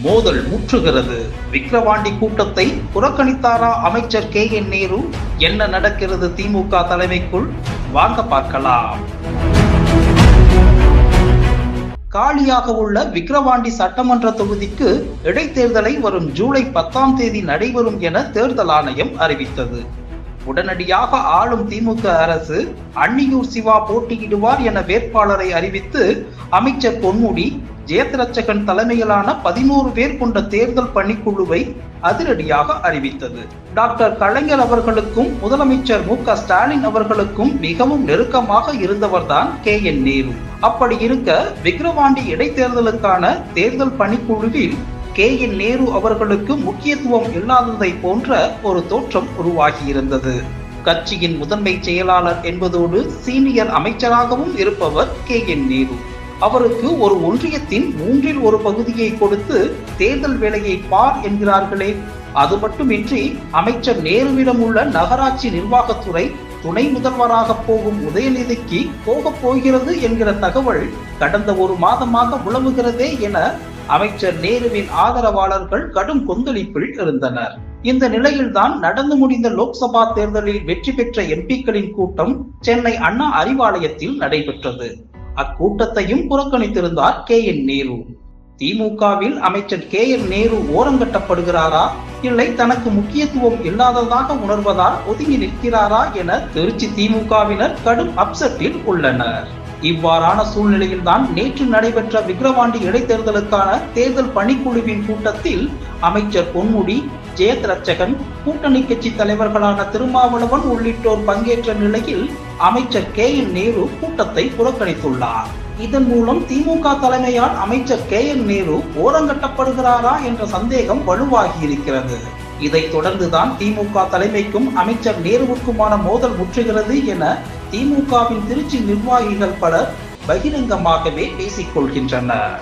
மோதல் முற்றுகிறது. விக்கிரவாண்டி கூட்டத்தை புறக்கணித்தாரா அமைச்சர் கே. என். நேரு? என்ன நடக்கிறது திமுக தலைமைக்குள்? வாங்க பார்க்கலாம். காலியாக உள்ள விக்கிரவாண்டி சட்டமன்ற தொகுதிக்கு இடைத்தேர்தலை வரும் ஜூலை பத்தாம் தேதி நடைபெறும் என தேர்தல் ஆணையம் அறிவித்தது. உடனடியாக ஆளும் திமுக அரசு அன்னியூர் சிவா போட்டியிடுவார் என வேட்பாளரை அறிவித்து அமைச்சர் பொன்முடி ஜெயத்ரட்சகன் தலைமையிலான பதினோரு பேர் கொண்ட தேர்தல் பணிக்குழுவை அதிரடியாக அறிவித்தது. டாக்டர் கலைஞர் அவர்களுக்கும் முதலமைச்சர் மு ஸ்டாலின் அவர்களுக்கும் மிகவும் நெருக்கமாக இருந்தவர்தான் கே என் நேரு. அப்படி இருக்க விக்கிரவாண்டி இடைத்தேர்தலுக்கான தேர்தல் பணிக்குழுவில் கே என் நேரு அவர்களுக்கு முக்கியத்துவம் இல்லாததை போன்ற ஒரு தோற்றம் உருவாகியிருந்தது. கட்சியின் முதன்மை செயலாளர் என்பதோடு சீனியர் அமைச்சராகவும் இருப்பவர் கே என் நேரு. அவருக்கு ஒரு ஒன்றியத்தின் மூன்றில் ஒரு பகுதியை கொடுத்து தேர்தல் வேலையை பார் என்கிறார்களே. அது மட்டுமின்றி அமைச்சர் நேருவிடம் உள்ள நகராட்சி நிர்வாகத்துறை துணை முதல்வராக போகும் உதயநிதிக்கு போகப் போகிறது என்கிற தகவல் கடந்த ஒரு மாதமாக உழவுகிறதே என அமைச்சர் நேருவின் ஆதரவாளர்கள் கடும் கொந்தளிப்பில் இருந்தனர். இந்த நிலையில்தான் நடந்து முடிந்த லோக்சபா தேர்தலில் வெற்றி பெற்ற எம்பிக்களின் கூட்டம் சென்னை அண்ணா அறிவாலயத்தில் நடைபெற்றது. அக்கூட்டத்தையும் புறக்கணித்திருந்தார் கே என் நேரு. திமுகவில் அமைச்சர் கே என் நேரு ஓரங்கட்டப்படுகிறாரா இல்லை தனக்கு முக்கியத்துவம் இல்லாததாக உணர்வதால் ஒதுங்கி நிற்கிறாரா என திருச்சி திமுகவினர் கடும் அப்செட்டில் உள்ளனர். இவ்வாறான சூழ்நிலையில்தான் நேற்று நடைபெற்ற விக்கிரவாண்டி இடைத்தேர்தலுக்கான தேர்தல் பணிக்குழுவின் கூட்டத்தில் அமைச்சர் பொன்முடி ஜெயத் ரட்சகன் கூட்டணி கட்சி தலைவர்களான திருமாவளவன் உள்ளிட்டோர் பங்கேற்ற நிலையில் அமைச்சர் கே என் நேரு கூட்டத்தை புறக்கணித்துள்ளார். இதன் மூலம் திமுக தலைமையால் அமைச்சர் கே என் நேரு ஓரங்கட்டப்படுகிறாரா என்ற சந்தேகம் வலுவாகி இருக்கிறது. இதைத் தொடர்ந்துதான் திமுக தலைமைக்கும் அமைச்சர் நேருவுக்குமான மோதல் முற்றுகிறது என திமுகவின் திருச்சி நிர்வாகிகள் பலர் பகிரங்கமாகவே பேசிக் கொள்கின்றனர்